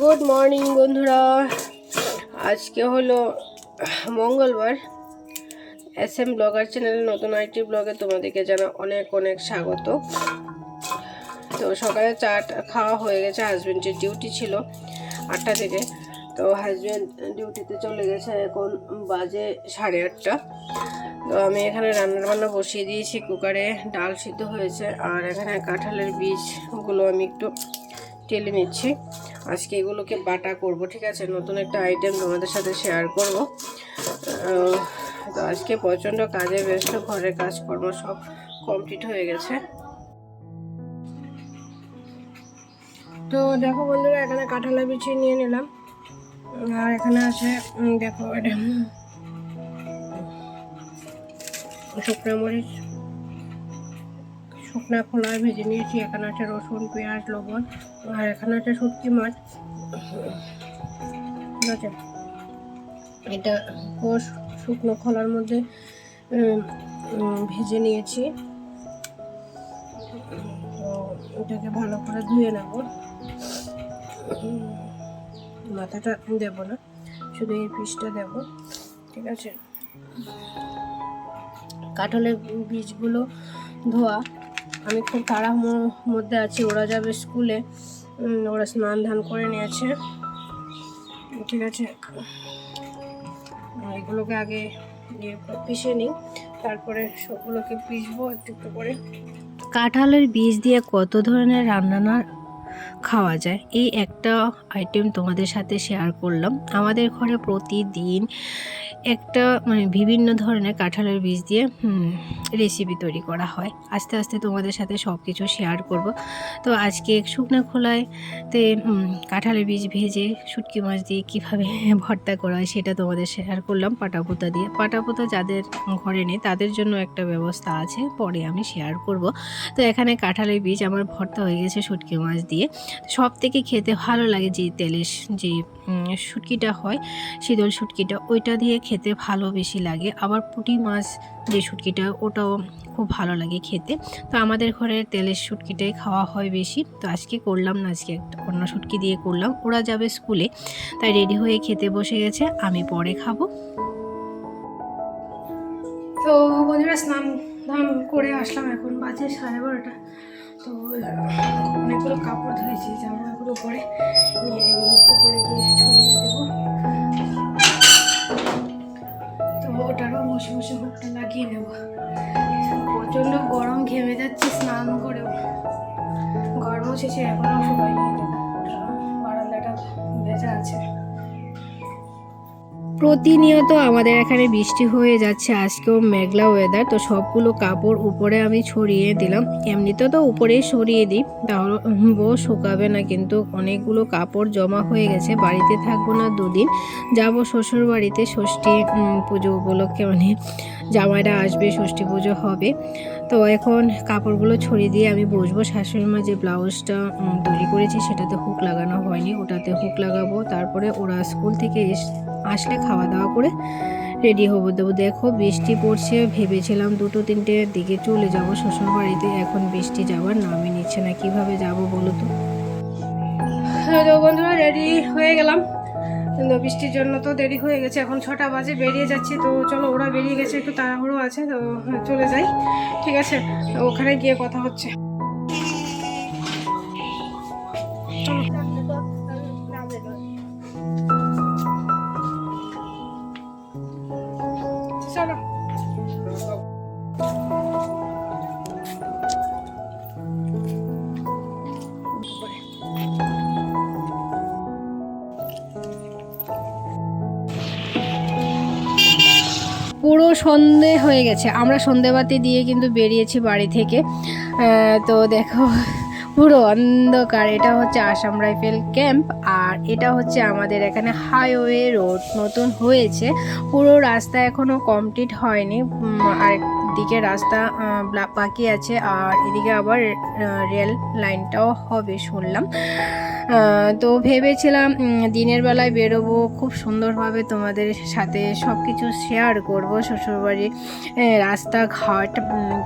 Good morning বন্ধুরা। আজকে হলো মঙ্গলবার। এস এম ব্লগার চ্যানেলের নতুন আইটি ব্লগে তোমাদেরকে জানা অনেক অনেক স্বাগত। তো সকালে চা খাওয়া হয়ে গেছে হাজব্যান্ডের ডিউটি ছিল আটটা থেকে। তো হাজব্যান্ড ডিউটিতে চলে গেছে এখন বাজে সাড়ে আটটা। তো আমি এখানে রান্নার বান্না বসিয়ে দিয়েছি কুকারে ডাল সিদ্ধ হয়েছে, আর এখানে কাঁঠালের বীজগুলো আমি একটু টেলে নিচ্ছি। আজকে এগুলোকে বাটা করব, ঠিক আছে? নতুন একটা আইটেম তোমাদের সাথে শেয়ার করব। তো আজকে প্রচণ্ড কাজে ব্যস্ত, ঘরের কাজকর্ম সব কমপ্লিট হয়ে গেছে। তো দেখো বন্ধুরা, এখানে কাঁঠালা বিছিয়ে নিয়ে নিলাম। আর এখানে আছে দেখো এটা শুকনো মরিচ। শুকনা খোলায় ভেজে নিয়েছি এখানে আছে রসুন, পেঁয়াজ, লবণ, আর এখানে আছে শুটকি মাছ। ঠিক আছে? এটা কোষ শুকনো খোলার মধ্যে ভেজে নিয়েছি। এটাকে ভালো করে ধুয়ে নেব। মাথাটা দেবো না, শুধু এই পিসটা দেব। ঠিক আছে? কাঁঠালের বীজগুলো ধোয়া। আমি খুব তাড়াহুড়োর মধ্যে আছি। ওরা যাবে স্কুলে। ওরা স্নান ধান করে নিয়েছে। ঠিক আছে। এগুলোকে আগে ইয়ে পিষে নিই। তারপরে সবগুলোকে পিষবো একটু একটু করে। কাঁঠালের বীজ দিয়ে কত ধরনের রান্না খাওয়া যায়, এই একটা আইটেম তোমাদের সাথে শেয়ার করলাম। আমাদের ঘরে প্রতিদিন একটা মানে বিভিন্ন ধরনের কাঁঠালের বীজ দিয়ে রেসিপি তৈরি করা হয়। আস্তে আস্তে তোমাদের সাথে সব কিছু শেয়ার করব। তো আজকে শুকনো খোলায় তে কাঁঠালের বীজ ভেজে শুটকি মাছ দিয়ে কীভাবে ভর্তা করা হয় সেটা তোমাদের শেয়ার করলাম পাটাপোতা দিয়ে। পাটাপোতা যাদের ঘরে নেই, তাদের জন্য একটা ব্যবস্থা আছে, পরে আমি শেয়ার করব। তো এখানে কাঁঠালের বীজ আমার ভর্তা হয়ে গেছে শুটকি মাছ দিয়ে। সব থেকে খেতে ভালো লাগে যে তেলের যে শুটকিটা হয়, শীতল শুটকিটা, ওইটা দিয়ে খেতে ভালো বেশি লাগে। আবার পুঁটি মাছ যে শুটকিটা, ওটাও খুব ভালো লাগে খেতে। তো আমাদের ঘরে তেলের শুটকিটাই খাওয়া হয় বেশি। তো আজকে করলাম না, আজকে একটা অন্য শুটকি দিয়ে করলাম। ওরা যাবে স্কুলে, তাই রেডি হয়ে খেতে বসে গেছে, আমি পরে খাব। তো বন্ধুরা, স্নান ধান করে আসলাম এখন, বাজে সাড়ে বারোটা তো অনেকগুলো কাপড় ধুয়েছি জামাগুলো করে নিয়ে এগুলো উপরে গিয়ে ছড়িয়ে দেবো। তো ওটারও বসে বসে হুকটা লাগিয়ে নেব। প্রচণ্ড গরম ঘেমে যাচ্ছে স্নান করেও। গরম শেষে এখনও সময় নিয়ে বারান্দাটা বেঁচে আছে। প্রতিনিয়ত আমাদের এখানে বৃষ্টি হয়ে যাচ্ছে, আজকেও মেঘলা ওয়েদার তো সবগুলো কাপড় উপরে আমি ছড়িয়ে দিলাম। এমনিতে তো উপরেই সরিয়ে দিই তাহলে বউ শুকাবে না, কিন্তু অনেকগুলো কাপড় জমা হয়ে গেছে, বাড়িতে থাকব না দুদিন। যাব শ্বশুর বাড়িতে ষষ্ঠী পুজো উপলক্ষে মানে জামাইরা আসবে, ষষ্ঠী পুজো হবে। তো এখন কাপড়গুলো ছড়িয়ে দিয়ে আমি বসবো শাশুড়ি মা যে ব্লাউজটা তৈরি করেছি, সেটাতে হুক লাগানো হয়নি, ওটাতে হুক লাগাবো, তারপরে ওরা স্কুল থেকে এস- আসলে খাওয়া দাওয়া করে রেডি হব। দেবো, দেখো বৃষ্টি পড়ছে, ভেবেছিলাম দুটো তিনটের দিকে চলে যাব। শ্বশুর বাড়িতে এখন বৃষ্টি যাওয়ার নামই নিচ্ছে না। কীভাবে যাব বলো তো? তো বন্ধুরা, রেডি হয়ে গেলাম। বৃষ্টির জন্য তো দেরি হয়ে গেছে। এখন ছটা বাজে, বেরিয়ে যাচ্ছি। তো চলো, ওরা বেরিয়ে গেছে, একটু তাড়াহুড়ো আছে, তো চলে যাই। ঠিক আছে, ওখানে গিয়ে কথা হচ্ছে। সন্ধে হয়ে গেছে। আমরা সন্ধেবাতি দিয়ে কিন্তু বেরিয়েছি বাড়ি থেকে। তো দেখো, পুরো অন্ধকার। এটা হচ্ছে আসাম রাইফেল ক্যাম্প আর এটা হচ্ছে আমাদের এখানে হাইওয়ে রোড। নতুন হয়েছে। পুরো রাস্তা এখনও কমপ্লিট হয়নি। আর দিকে রাস্তা বাকি আছে। আর এদিকে আবার রেল লাইনটাও হবে শুনলাম। তো ভেবেছিলাম দিনের বেলায় বেরোবো খুব সুন্দরভাবে তোমাদের সাথে সব কিছু শেয়ার করব শ্বশুরবাড়ির রাস্তাঘাট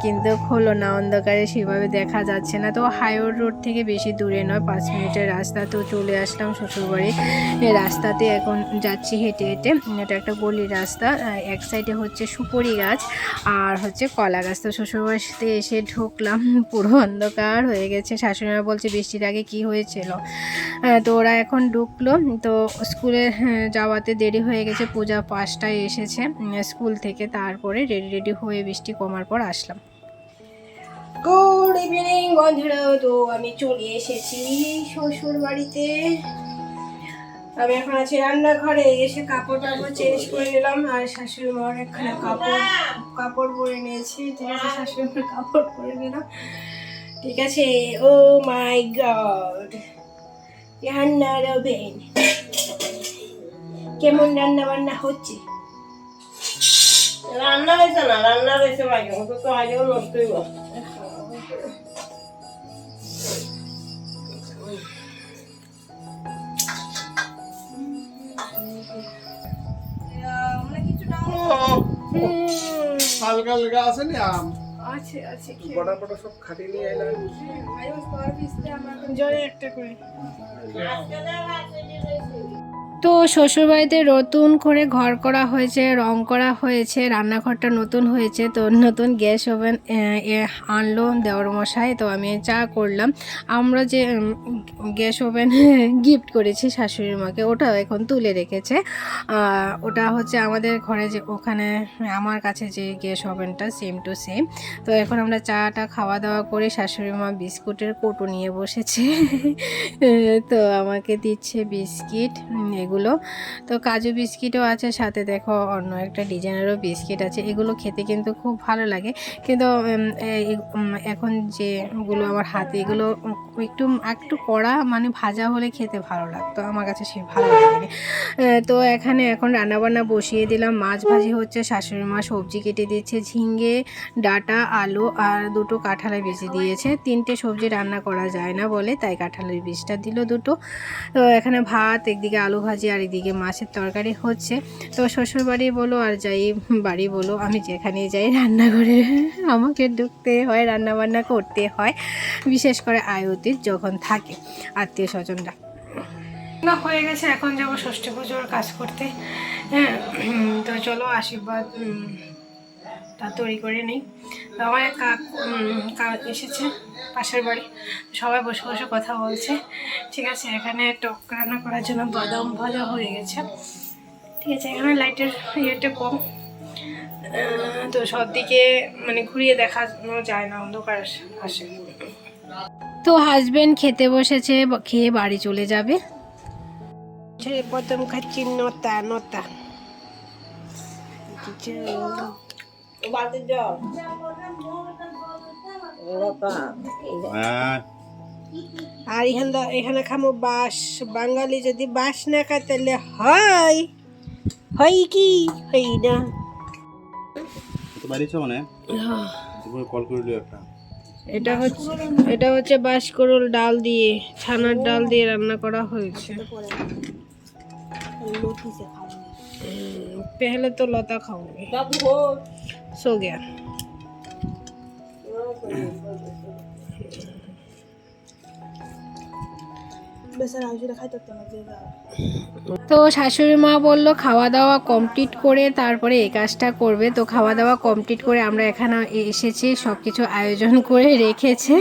কিন্তু হলো না অন্ধকারে সেভাবে দেখা যাচ্ছে না। তো হাইওয়ে রোড থেকে বেশি দূরে নয় পাঁচ মিনিটের রাস্তা। তো চলে আসলাম শ্বশুরবাড়ির এ, রাস্তাতে এখন যাচ্ছি হেঁটে হেঁটে। এটা একটা গলির রাস্তা এক সাইডে হচ্ছে সুপুরি গাছ আর হচ্ছে কলা গাছ। তো শ্বশুরবাড়িতে এসে ঢুকলাম পুরো অন্ধকার হয়ে গেছে। শাশুড়িমা বলছে বৃষ্টির আগে কি হয়েছিল? তো ওরা এখন ঢুকলো। তো স্কুলে হ্যাঁ, যাওয়াতে দেরি হয়ে গেছে। পূজা পাঁচটায় এসেছে স্কুল থেকে। তারপরে রেডি রেডি হয়ে বৃষ্টি কমার পর আসলাম। গুড ইভিনিং বন্ধুরা। তো আমি চলে এসেছি শ্বশুর বাড়িতে আমি এখন আছি রান্নাঘরে। এসে কাপড় টাপড় চেঞ্জ করে নিলাম। আর শাশুড়ি মার এখানে কাপড় কাপড় পরে নিয়েছি। ঠিক আছে শাশুড়ি মার কাপড় পরে নিলাম। ঠিক আছে ও মাই গড। রান্না রবেন কেমন রান্না বান্না হচ্ছে? রান্না হয়েছে না রান্না হয়েছে ভাগে ওকে তো আগেও নষ্ট হইব। হালকা হালকা আছে নি আম? আছে আছে বড় বড় সব খাটি নিয়ে এলাম জলে একটা করে। তো শ্বশুরবাড়িতে নতুন করে ঘর করা হয়েছে, রং করা হয়েছে, রান্নাঘরটা নতুন হয়েছে, তো নতুন গ্যাস ওভেন আনলো দেওয়ার মশাই তো আমি চা করলাম। আমরা যে গ্যাস ওভেন গিফট করেছি শাশুড়ির মাকে, ওটাও এখন তুলে রেখেছে। ওটা হচ্ছে আমাদের ঘরে যে, ওখানে আমার কাছে যে গ্যাস ওভেনটা সেম টু সেম তো এখন আমরা চাটা খাওয়া দাওয়া করে শাশুড়ি মা বিস্কুটের কোটো নিয়ে বসেছে। তো আমাকে দিচ্ছে বিস্কিট এগুলো। তো কাজু বিস্কিটও আছে, সাথে দেখো অন্য একটা ডিজাইনেরও বিস্কিট আছে। এগুলো খেতে কিন্তু খুব ভালো লাগে। কিন্তু এখন যেগুলো আমার হাতে, এগুলো একটু একটু কড়া মানে ভাজা হলে খেতে ভালো লাগতো আমার কাছে সে ভালো লাগে তো এখানে এখন রান্নাবান্না বসিয়ে দিলাম। মাছ ভাজি হচ্ছে, শাশুড়ি মা সবজি কেটে দিচ্ছে ঝিঙ্গে ডাটা, আলু আর দুটো কাঁঠালের বীজ দিয়েছে। তিনটে সবজি রান্না করা যায় না বলে, তাই কাঁঠালের বীজটা দিল দুটো। তো এখানে ভাত, একদিকে আলু ভাজি আর এদিকে মাছের তরকারি হচ্ছে। তো শ্বশুর বাড়ি বলো আর যাই বাড়ি বলো, আমি যেখানেই যাই রান্নাঘরে আমাকে ঢুকতে হয় রান্না বান্না করতে হয়, বিশেষ করে আয়তির যখন থাকে, আত্মীয় স্বজনরা। না, হয়ে গেছে, এখন যাব ষষ্ঠী পুজোর কাজ করতে। হ্যাঁ তো চলো আশীর্বাদ তা তৈরি করে নিই। তো আমার এক কাক এসেছে পাশের বাড়ি। সবাই বসে বসে কথা বলছে। ঠিক আছে এখানে টক রান্না করার জন্য বাদাম ভাজা হয়ে গেছে। ঠিক আছে এখানে লাইটের ইয়েটা কম। তো সব দিকে মানে ঘুরিয়ে দেখানো যায় না অন্ধকার আসে- তো হাজবেন্ড খেতে বসেছে খেয়ে বাড়ি চলে যাবে। প্রথম খাচ্ছি নতা নতা। আর এখান এখানে খামো বাস বাঙালি যদি বাস না খায় তাহলে হয়। হয় কি? হয় না। এটা হচ্ছে এটা হচ্ছে বাসকরুল ডাল দিয়ে ছানার ডাল দিয়ে রান্না করা হয়েছে। पहले तो लता खाऊंगी বাবু হো सो गया তো শাশুড়ি মা বলল খাওয়া দাওয়া কমপ্লিট করে তারপরে এই কাজটা করবে তো খাওয়া দাওয়া কমপ্লিট করে আমরা এখানে এসেছি সব কিছু আয়োজন করে রেখেছে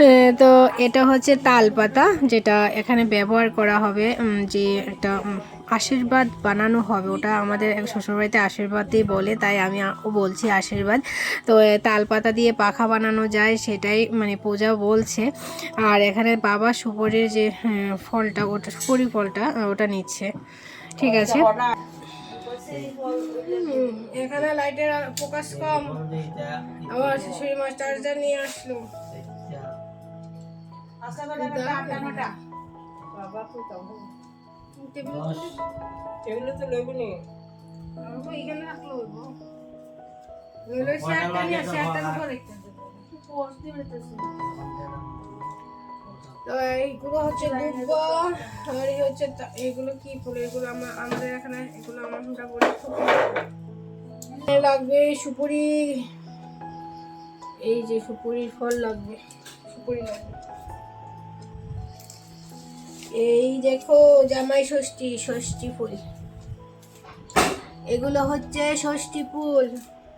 এ, তো এটা হচ্ছে তাল পাতা যেটা এখানে ব্যবহার করা হবে উম, যে একটা উম, আশীর্বাদ বানানো হবে। ওটা আমাদের শ্বশুরবাড়িতে আশীর্বাদই বলে, তাই আমি বলছি আশীর্বাদ। তো তালপাতা দিয়ে পাখা বানানো যায়, সেটাই মানে পূজা বলছে। আর এখানে বাবা সুপরির যে ফলটা, ওটা সুপরি ফলটা ওটা নিচ্ছে। ঠিক আছে? এখানে লাইটের ফোকাস কম। আমার মা চার্জার নিয়ে আসলো। এগুলো তো লইবি নি এখানে রাখল নইলে চেয়ারটা নিয়ে চেয়ারটার উপর তো এইগুলো হচ্ছে দুব্বা আর এই হচ্ছে তা- এইগুলো কি ফুল এগুলো আমার আমাদের এখানে এগুলো আমার বলি লাগবে। সুপুরি এই যে সুপুরির ফল লাগবে। সুপুরি লাগবে। এই দেখো জামাই ষষ্ঠী ষষ্ঠী ফুল। এগুলো হচ্ছে ষষ্ঠী ফুল।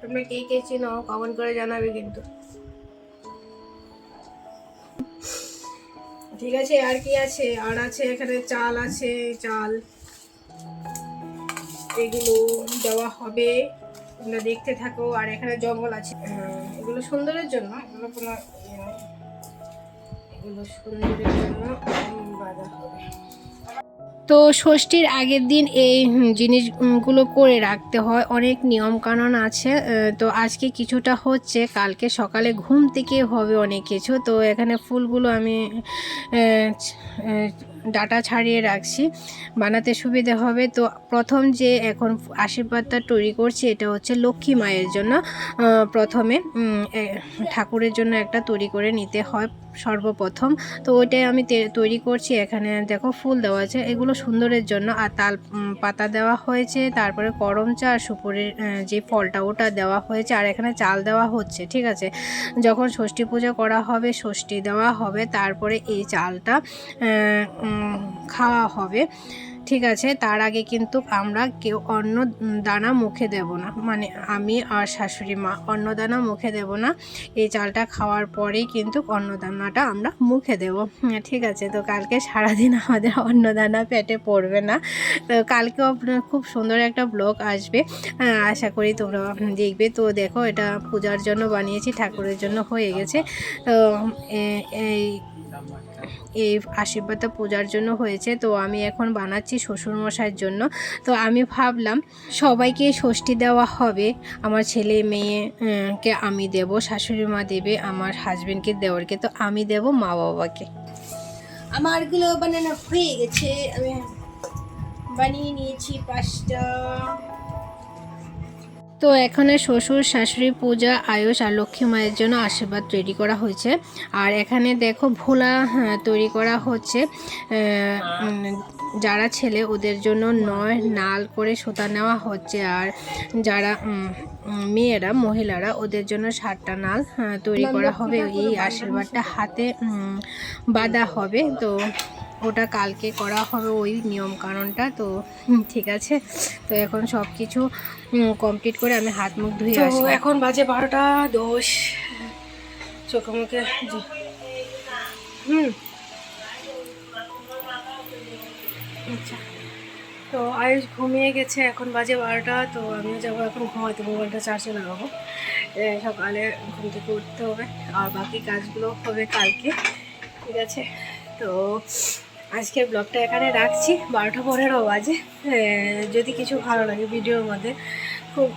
তোমরা কে কে চিনো কমেন্ট করে জানাবে কিন্তু। ঠিক আছে, আর কি আছে? আর আছে এখানে চাল আছে, চাল। এগুলো দেওয়া হবে। তোমরা দেখতে থাকো, আর এখানে জঙ্গল আছে। এগুলো সুন্দরের জন্য, এগুলো কোনো ইয়ে এগুলো সুন্দরের জন্য। তো ষষ্ঠীর আগের দিন এই জিনিসগুলো করে রাখতে হয়। অনেক নিয়ম কানুন আছে তো আজকে কিছুটা হচ্ছে, কালকে সকালে ঘুম থেকে হবে অনেক কিছু। তো এখানে ফুলগুলো আমি ডাটা ছাড়িয়ে রাখছি, বানাতে সুবিধা হবে। তো প্রথম যে এখন আশীর্বাদটা তৈরি করছি, এটা হচ্ছে লক্ষ্মী মায়ের জন্য। প্রথমে ঠাকুরের জন্য একটা তৈরি করে নিতে হয় সর্বপ্রথম। তো ওইটাই আমি তৈরি করছি। এখানে দেখো ফুল দেওয়া আছে, এগুলো সুন্দরের জন্য। আর তাল পাতা দেওয়া হয়েছে, তারপরে করম চা আর সুপুরের যে ফলটা ওটা দেওয়া হয়েছে, আর এখানে চাল দেওয়া হচ্ছে, ঠিক আছে? যখন ষষ্ঠী পূজা করা হবে, ষষ্ঠী দেওয়া হবে, তারপরে এই চালটা খাওয়া হবে। ঠিক আছে তার আগে কিন্তু আমরা কেউ অন্ন দানা মুখে দেব না। মানে আমি আর শাশুড়ি মা অন্ন দানা মুখে দেব না। এই চালটা খাওয়ার পরেই কিন্তু অন্নদানাটা আমরা মুখে দেব। হ্যাঁ, ঠিক আছে তো কালকে সারাদিন আমাদের অন্নদানা পেটে পড়বে না। তো কালকেও খুব সুন্দর একটা ব্লগ আসবে। হ্যাঁ, আশা করি তোমরা দেখবে। তো দেখো এটা পূজার জন্য বানিয়েছি ঠাকুরের জন্য হয়ে গেছে। তো এই এই আশীর্বাদটা পূজার জন্য হয়েছে। তো আমি এখন বানাচ্ছি শ্বশুরমশাইয়ের জন্য। তো আমি ভাবলাম সবাইকে ষষ্ঠী দেওয়া হবে। আমার ছেলে মেয়ে কে আমি দেব, শাশুড়ি মা দেবে, আমার হাজবেন্ডকে দেওয়ারকে। তো আমি দেব মা বাবাকে। আমারগুলো বানানো হয়ে গেছে। আমি বানিয়ে নিয়েছি পাঁচটা। তো এখানে শ্বশুর শাশুড়ি পূজা আয়ুষ আর লক্ষ্মী মায়ের জন্য আশীর্বাদ তৈরি করা হয়েছে। আর এখানে দেখো ভোলা হ্যাঁ, তৈরি করা হচ্ছে। যারা ছেলে ওদের জন্য নয় নাল করে সুতা নেওয়া হচ্ছে। আর যারা মেয়েরা মহিলারা ওদের জন্য সাতটা নাল হ্যাঁ, তৈরি করা হবে। এই আশীর্বাদটা হাতে বাঁধা হবে। তো ওটা কালকে করা হবে ওই নিয়ম কানুনটা তো ঠিক আছে। তো এখন সব কিছু কমপ্লিট করে আমি হাত মুখ ধুয়ে আসব এখন বাজে বারোটা দোষ চোখে মুখে হুম। আচ্ছা। তো আয়ুষ ঘুমিয়ে গেছে এখন বাজে বারোটা তো আমিও যাব এখন ঘুমাতে। মোবাইলটা চার্জে লাগাবো। সকালে ঘুম থেকে উঠতে হবে। আর বাকি কাজগুলো হবে কালকে। ঠিক আছে? তো আজকের ব্লগটা এখানে রাখছি। বারোটা পনেরো বাজে। যদি কিছু ভালো লাগে ভিডিওর মধ্যে, খুব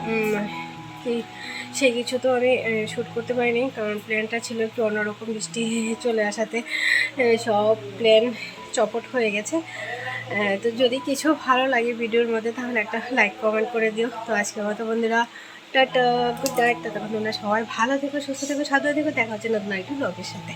সেই কিছু তো আমি শ্যুট করতে পারিনি, কারণ প্ল্যানটা ছিল একটু অন্যরকম বৃষ্টি চলে আসাতে। সব প্ল্যান চপট হয়ে গেছে। তো যদি কিছু ভালো লাগে ভিডিওর মধ্যে, তাহলে একটা লাইক কমেন্ট করে দিও। তো আজকের মতো বন্ধুরা, টাটা গুড নাইট ততক্ষণ তোমরা সবাই ভালো থেকো, সুস্থ থেকো, সাবধানে থেকো। দেখা হচ্ছে নতুন একটি ব্লগের সাথে।